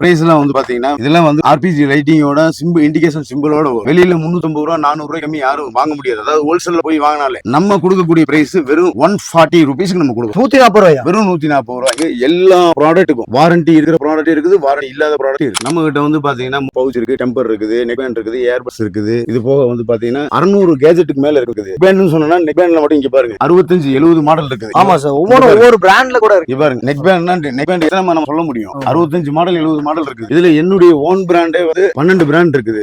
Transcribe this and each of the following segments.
Price எல்லாம் வந்து பாத்தீங்கன்னா இதெல்லாம் வந்து ஆர்பிஜி லைட்டிங்கோட சிம்பிள் இண்டிகேஷன் சிம்பிளோட. வெளியில முன்னூத்தம்பது ரூபா நானூறு ரூபாய் கம்மி யாரும் வாங்க முடியாது. அதாவது ஹோல்சேல்ல போய் வாங்கினாலே. நம்ம கொடுக்கக்கூடிய பிரைஸ் வெறும் ஒன் ஃபார்ட்டி ருபீஸ்க்கு நம்ம கொடுக்குறோம். நூத்தி நாற்பது ரூபாயா? வெறும் நூத்தி நாற்பது ரூபாய்க்கு எல்லா ப்ராடக்ட்டுக்கும் வாரண்டி இருக்கிற ப்ராடக்ட் இருக்குது வாரண்டி இல்லாத ப்ராடக்ட் இருக்கு நம்ம கிட்ட வந்து பாத்தீங்கன்னா பவுச் இருக்கு டெம்பர் இருக்குது நெக்பேண்ட் இருக்குது ஏர்பஸ் இருக்குது. இது போக வந்து பாத்தீங்கன்னா அறுநூறு கேஜெட்டுக்கு மேல இருக்குது. நெக்பேண்ட் சொன்னா நெக்பேண்ட்ல மட்டும் இங்க பாருங்க. அறுபத்தஞ்சு எழுபது மாடல் இருக்குது. ஆமா சார் ஒவ்வொரு ஒவ்வொரு பிராண்ட்ல கூட இருக்கு. பாருங்க. நெக் பேண்ட்னா நெக் பேண்ட் எத்தனை நம்ம சொல்ல முடியும்? அறுபத்தஞ்சு மாடல் எழுபது மாடல் இருக்குது. இதுல என்னுடைய ஓன் பிராண்டே வந்து பன்னெண்டு பிராண்ட் இருக்குது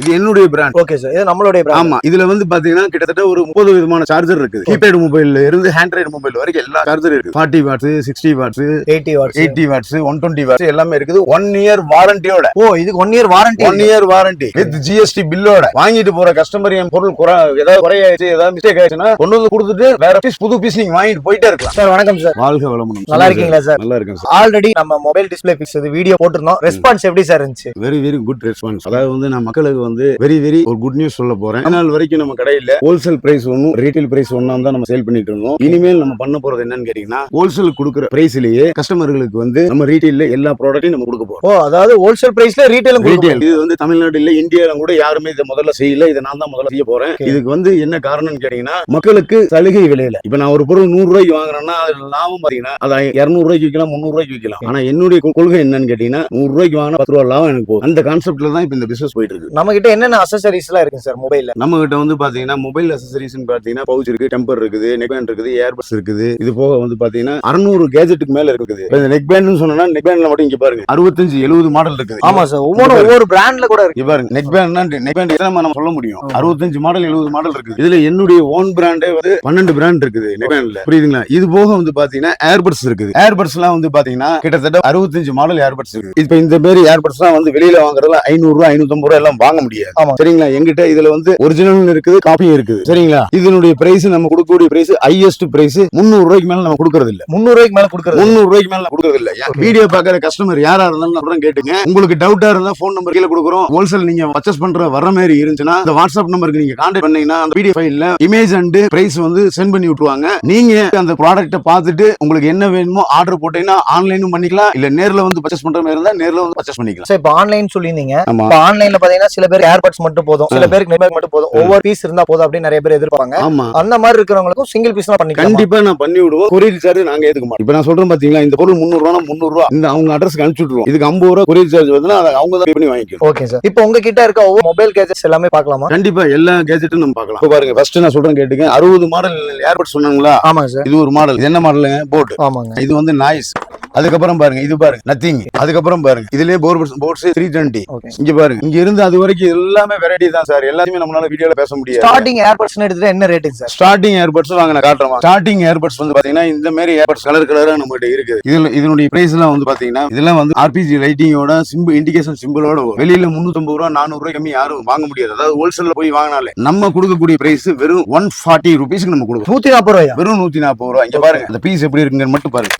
இது என்னுடைய பிராண்ட் ஓகே சார் இது நம்மளுடைய brand. ஆமா. இதுல வந்து பாத்தீங்கன்னா கிட்டத்தட்ட ஒரு முப்பது விதமான சார்ஜர் இருக்குது. கீபேட் மொபைல்ல இருந்து ஹேண்ட்ரைட் மொபைல் வரைக்கும் எல்லா சார்ஜர் இருக்கு. Forty watts sixty watts 80 watts eighty watts one twenty watts எல்லாமே இருக்குது. ஒன் இயர் வாரண்டியோட ஓ இதுக்கு one year warranty one year warranty with GST பில்லோட வாங்கிட்டு போற கஸ்டமர் என் பொருள் குறை ஏதாவது குறையாச்சு ஏதாவது மிஸ்டேக் ஆயிடுச்சுன்னா கொண்டு வந்து கொடுத்துட்டு வேற பீஸ் புது பீஸ் நீங்க வாங்கிட்டு போயிட்டே இருக்கலாம். சார் வணக்கம் சார் வாழ்க வளமுடன். நல்லா இருக்கீங்களா சார் நல்லா இருக்கேன் சார் ஆல்ரெடி நம்ம மொபைல் டிஸ்ப்ளே பிக்ஸ் வீடியோ போட்டிருந்தோம் ரெஸ்பான்ஸ் எப்படி சார் இருந்துச்சு? வெரி வெரி குட் ரெஸ்பான்ஸ் அதாவது வந்து நான் மக்களுக்கு வந்து வெரி வெரி ஒரு குட் நியூஸ் சொல்ல போறேன். நாள் வரைக்கும் நம்ம கடையில ஹோல்சேல் பிரைஸ் ஒன்னும் ரீட்டைல் பிரைஸ் ஒன்னா தான் நம்ம சேல் பண்ணிட்டு இருந்தோம். இனிமேல் நம்ம பண்ண போறது என்னன்னு கேட்டீங்கன்னா ஹோல்சேல் கொடுக்குற பிரைஸ்லயே கஸ்டமர்களுக்கு வந்து நம்ம ரீட்டைல்ல எல்லா ப்ராடக்ட்டையும் நம்ம கொடுக்க போறோம். ஓ அதாவது ஹோல்சேல் பிரைஸ்ல ரீட்டைலும் ரீட்டைல் இது வந்து தமிழ்நாடு இல்ல இந்தியால கூட யாருமே இதை முதல்ல செய்யல. இதை நான் தான் முதல்ல செய்ய போறேன். இதுக்கு வந்து என்ன காரணம்னு கேட்டீங்கன்னா மக்களுக்கு சலுகை விலையில. இப்ப நான் ஒரு பொருள் நூறு ரூபாய்க்கு வாங்குறேன்னா அதுல லாபம் பாத்தீங்கன்னா அதை இருநூறு ரூபாய்க்கு விற்கலாம் முந்நூறு ரூபாய்க்கு விற்கலாம் ஆனா என்னுடைய கொள்கை என்னன்னு கேட்டீங்கன்னா நூறு ரூபாய்க்கு வாங்கினா பத்து ரூபா லாபம் எனக்கு போகும் அந்த கான்செப்ட்ல தான் இப்ப இந்த பிசினஸ் போயிட்டு இருக்கு நம்ம கிட்ட என்னென்ன அசசரிஸ் எல்லாம் இருக்கு சார் மொபைல்ல நம்ம கிட்ட வந்து பாத்தீங்கன்னா மொபைல் அசசரிஸ் பாத்தீங்கன்னா பவுச் இருக்கு டெம்பர் இருக்குது நெக் பேண்ட் இருக்குது ஏர்பஸ் இருக்குது. இது போக வந்து பாத்தீங்கன்னா அறுநூறு கேஜெட்டுக்கு மேல இருக்குது. இந்த நெக் பேண்ட் சொன்னா நெக் பேண்ட்ல மட்டும் இங்க பாருங்க. அறுபத்தஞ்சு எழுபது மாடல் இருக்குது. ஆமா சார் ஒவ்வொரு ஒவ்வொரு பிராண்ட்ல கூட இருக்கு. பாருங்க. நெக் பேண்ட்னா நெக் பேண்ட் எத்தனை நம்ம சொல்ல முடியும்? அறுபத்தஞ்சு மாடல் எழுபது மாடல் இருக்குது. இதுல என்னுடைய ஓன் பிராண்டே வந்து பன்னெண்டு பிராண்ட் இருக்குது நெக் பேண்ட்ல புரியுதுங்களா? இது போக வந்து பாத்தீங்கன்னா ஏர்பட்ஸ் இருக்குது. ஏர்பட்ஸ் எல்லாம் வந்து பாத்தீங்கன்னா கிட்டத்தட்ட அறுபத்தஞ்சு மாடல் ஏர்பட்ஸ் இருக்கு இப்ப இந்த மாதிரி ஏர்பட்ஸ் எல்லாம் வந்து வெளியில வாங்குறதுல ஐநூறு ரூபாய் ஐநூத்தம்பது ரூபாய் எல்லாம் வாங்க முடியாது. சரிங்களா? எங்கிட்ட இதுல வந்து ஒரிஜினல் இருக்குது காப்பியும் இருக்குது. சரிங்களா? இதனுடைய பிரைஸ் நம்ம கொடுக்கக்கூடிய பிரைஸ் ஹையஸ்ட் பிரைஸ் முந்நூறு ரூபாய்க்கு மேல நம்ம கொடுக்கறது இல்ல. முந்நூறு ரூபாய்க்கு மேல கொடுக்குறது முந்நூறு ரூபாய்க்கு மேல கொடுக்கறது இல்ல. வீடியோ பாக்குற கஸ்டமர் யாரா இருந்தாலும் சொல்றேன் கேட்டுங்க. உங்களுக்கு டவுட்டா இருந்தா போன் நம்பர் கீழே கொடுக்குறோம். ஹோல்சேல் நீங்க பர்ச்சேஸ் பண்ற வர மாதிரி இருந்துச்சுன்னா இந்த வாட்ஸ்அப் நம்பருக்கு நீங்க கான்டாக்ட் பண்ணீங்கன்னா அந்த வீடியோ ஃபைல்ல இமேஜ் அண்ட் பிரைஸ் வந்து சென்ட் பண்ணி விட்டுருவாங்க. நீங்க அந்த ப்ராடக்ட்டை பார்த்துட்டு உங்களுக்கு என்ன வேணுமோ ஆர்டர் போட்டீங்கன்னா ஆன்லைனும் பண்ணிக்கலாம். இல்ல நேர்ல வந்து பர்ச்சேஸ் பண்ற மாதிரி இருந்தா நேர்ல வந்து பர்ச்சேஸ் பண்ணிக்கலாம். சார் இப்போ ஆன்லைன் சொல்லியிருந்தீங்க. ஆமா. இப்போ ஆன்லைன்ல பாத்தீங்கன்னா சில பேர் ஏர்பட்ஸ் மட்டும் போதும். சில பேருக்கு நெட்வொர்க் மட்டும் போதும். ஒவ்வொரு பீஸ் இருந்தா போதும் அப்படின்னு நிறைய பேர் எதிர்பார்ப்பாங்க. ஆமா. அந்த மாதிரி இருக்கிறவங்களுக்கும் சிங்கிள் பீஸ் தான் பண்ணிக்கலாம். கண்டிப்பா நான் பண்ணி விடுவோம். கொரியர் சார்ஜ் நாங்க ஏத்துக்க மாட்டோம். இப்ப நான் சொல்றேன் பாத்தீங்களா இந்த பொருள் முந்நூறு ரூபா முந்நூறு ரூபா இந்த அவங்க அட்ரஸ்க்கு அனுப்பிச்சு விட்டுருவோம். இதுக்கு ஐம்பது ரூபா கொரியர் சார்ஜ் வந்து அவங்க தான் பண்ணி வாங்கிக்கணும். ஓகே சார் இப்போ உங்ககிட்ட இருக்க ஒவ்வொரு மொபைல் கேஜெட்ஸ் எல்லாமே பார்க்கலாமா? கண்டிப்பா எல்லா கேஜெட்டும் நம்ம பார்க்கலாம். இப்ப பாருங்க ஃபர்ஸ்ட் நான் சொல்றேன் கேட்டுங்க அறுபது மாடல் ஏர்பட் சொன்னாங்களா? ஆமாங்க சார் இது ஒரு மாடல் இது என்ன மாடலுங்க போட் ஆமாங்க. இது வந்து நாய்ஸ் அதுக்கப்புறம் பாருங்க இது பாருங்க நத்திங் அதுக்கப்புறம் பாருங்க. இதுலயே போர்ட்ஸ் போட்ஸ் த்ரீ டுவெண்ட்டி இங்க பாருங்க. இங்க இருந்து அது வரைக்கும் எல்லாமே வெரைட்டி தான் சார் எல்லாத்தையுமே நம்மளால வீடியோல பேச முடியாது. ஸ்டார்டிங் ஏர்பட்ஸ் எடுத்துட்டு என்ன ரேட்டுங்க சார் ஸ்டார்டிங் ஏர்பட்ஸ் வாங்க நான் காட்டுறேன் ஸ்டார்டிங் ஏர்பட்ஸ் வந்து பாத்தீங்கன்னா இந்த மாதிரி ஏர்பட்ஸ் கலர் கலரா நம்ம கிட்ட இருக்குது இதுல இதனுடைய பிரைஸ் எல்லாம் வந்து பாத்தீங்கன்னா இதெல்லாம் வந்து ஆர்பிஜி லைட்டிங்கோட சிம்பிள் இண்டிகேஷன் சிம்பிளோட. வெளியில முன்னூத்தம்பது ரூபா நானூறு ரூபாய் கம்மி யாரும் வாங்க முடியாது. அதாவது ஹோல்சேல்ல போய் வாங்கினாலே. நம்ம கொடுக்கக்கூடிய பிரைஸ் வெறும் ஒன் ஃபார்ட்டி ருபீஸ்க்கு நம்ம கொடுக்குறோம். நூத்தி நாற்பது ரூபாயா? வெறும் நூத்தி நாற்பது ரூபா. இங்க பாருங்க. அந்த பீஸ் எப்படி இருக்குங்கன்னு மட்டும் பாருங்க.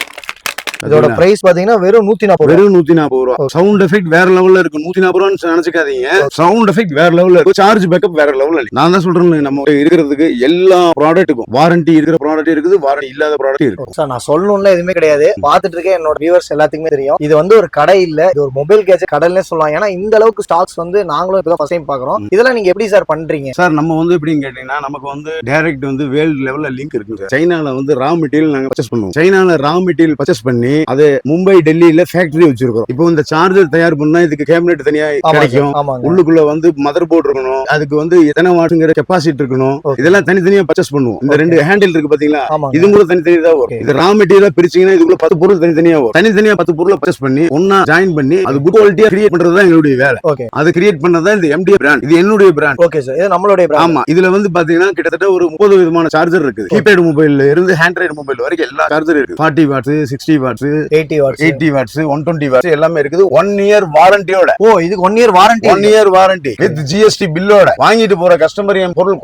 இதோட பிரைஸ் பாத்தீங்கன்னா வெறும் நூத்தி நாற்பது வெறும் நூத்தி நாற்பது ரூபா சவுண்ட் எஃபெக்ட் வேற லெவல்ல இருக்கு. நூத்தி நாற்பது ரூபான்னு நினைச்சுக்காதீங்க சவுண்ட் எஃபெக்ட் வேற லெவல்ல இருக்கு. சார்ஜ் பேக்கப் வேற லெவல்ல நான் தான் சொல்றேன் நம்ம இருக்கிறதுக்கு எல்லா ப்ராடக்ட்டுக்கும் வாரண்டி இருக்கிற ப்ராடக்ட் இருக்குது வாரண்டி இல்லாத ப்ராடக்ட் இருக்கு. சார் நான் சொல்லணும்ல எதுவுமே கிடையாது. பாத்துட்டு இருக்க என்னோட வியூவர்ஸ் எல்லாத்துக்குமே தெரியும். இது வந்து ஒரு கடை இல்ல. இது ஒரு மொபைல் கேஜெட் கடல்னே சொல்லலாம். ஏன்னா இந்த அளவுக்கு ஸ்டாக்ஸ் வந்து நாங்களும் இப்பதான் ஃபர்ஸ்ட் டைம் பாக்குறோம். இதெல்லாம் நீங்க எப்படி சார் பண்றீங்க? சார் நம்ம வந்து எப்படின்னு கேட்டீங்கன்னா நமக்கு வந்து டைரக்ட் வந்து வேர்ல்டு லெவல்ல லிங்க் இருக்கு சார் சைனால வந்து ரா மெட்டீரியல் நாங்க பர்ச்சேஸ் பண்ணுவோம். சைனால ரா மெட்டீரியல் பர்ச்சேஸ் பண்ணி அது மும்பை டெல்லியில ஃபேக்டரி வச்சிருக்கோம் இப்போ இந்த சார்ஜர் தயார் பண்ணா இதுக்கு கேபினெட் தனியா கிடைக்கும். உள்ளுக்குள்ள வந்து மதர் போர்டு இருக்கணும். அதுக்கு வந்து எத்தனை வாட்டுங்கிற கெப்பாசிட்டி இருக்கணும். இதெல்லாம் தனித்தனியா பர்ச்சேஸ் பண்ணுவோம். இந்த. ரெண்டு ஹேண்டில் இருக்கு பாத்தீங்களா? இது கூட தனித்தனி தான் வரும். இது ரா மெட்டீரியல் பிரிச்சீங்கன்னா இதுக்குள்ள பத்து பொருள் தனித்தனியா வரும். தனித்தனியா பத்து பொருளை பர்ச்சேஸ் பண்ணி ஒன்னா ஜாயின் பண்ணி அது குட் குவாலிட்டியா கிரியேட் பண்றது தான் எங்களுடைய வேலை. அது கிரியேட் பண்ணதா இந்த எம்டி பிராண்ட் இது என்னுடைய பிராண்ட் ஓகே சார் இது நம்மளுடைய. ஆமா. இதுல வந்து பாத்தீங்கன்னா கிட்டத்தட்ட ஒரு முப்பது விதமான சார்ஜர் இருக்குது. கீபேட் மொபைல்ல இருந்து ஹேண்ட்ரைட் மொபைல் வரைக்கும் எல்லா சார்ஜர் இருக்கு. Forty watts sixty watts 80 watts eighty watts one twenty watts எல்லாமே இருக்குது. ஒன் இயர் வாரண்டியோட ஓ இதுக்கு one year warranty one year warranty with GST பில்லோட வாங்கிட்டு போற கஸ்டமர் என் பொருள்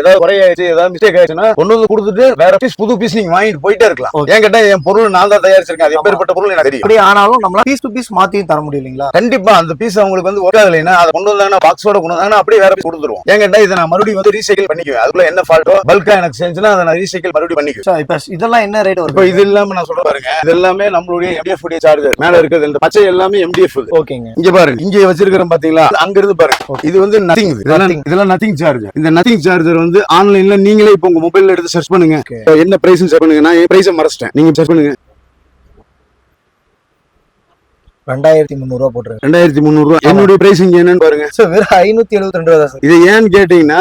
ஏதாவது குறையாச்சு ஏதாவது மிஸ்டேக் ஆயிடுச்சுன்னா கொண்டு வந்து கொடுத்துட்டு வேற பீஸ் புது பீஸ் நீங்க வாங்கிட்டு போயிட்டே இருக்கலாம். ஏன் கேட்டா என் பொருள் நான் தான் தயாரிச்சிருக்கேன். அது. எப்பேற்பட்ட பொருள் எனக்கு தெரியும். அப்படி ஆனாலும் நம்மளால பீஸ் டு பீஸ் மாத்தியும் தர முடியலீங்களா கண்டிப்பா அந்த பீஸ் அவங்களுக்கு வந்து ஒர்க் ஆகலைன்னா அதை கொண்டு வந்தாங்கன்னா பாக்ஸோட கொண்டு வந்தாங்கன்னா அப்படியே வேற பீஸ் கொடுத்துருவோம். ஏன் கேட்டா இதை நான் மறுபடியும் வந்து ரீசைக்கிள் பண்ணிக்குவேன். அதுக்குள்ள என்ன ஃபால்ட்டோ பல்கா எனக்கு செஞ்சுன்னா அதை நான் ரீசைக்கிள் மறுபடியும் பண்ணிக்குவேன். இப்ப இதெல்லாம் என்ன ரேட் இப்போ இது இல்லாம நான் சொல்ல பாருங்க. இது எல்லாமே எல்லாமே நம்மளுடைய எம்டிஎஃப் உடைய சார்ஜர் மேல இருக்கிறது இந்த பச்சை எல்லாமே எம்டிஎஃப் ஓகேங்க. இங்க பாருங்க. இங்க வச்சிருக்கிறோம் பாத்தீங்களா? அங்க இருந்து பாருங்க. இது வந்து நத்திங் இதெல்லாம் நத்திங் சார்ஜர் இந்த நத்திங் சார்ஜர் வந்து ஆன்லைன்ல நீங்களே இப்போ உங்க மொபைல்ல எடுத்து சர்ச் பண்ணுங்க. என்ன பிரைஸ் சர்ச் பண்ணுங்க. நான் பிரைஸை மறைச்சிட்டேன். நீங்க சர்ச் பண்ணுங்க. ரெண்டாயிரத்தி முந்நூறு ரூபா போட்டுருக்கு. ரெண்டாயிரத்தி முந்நூறு ரூபாய் என்னுடைய பிரைஸ் இங்க என்னன்னு பாருங்க. சார் வெறும் ஐநூத்தி எழுபத்தி ரெண்டு ரூபா தான் சார் இது ஏன்னு கேட்டீங்கன்னா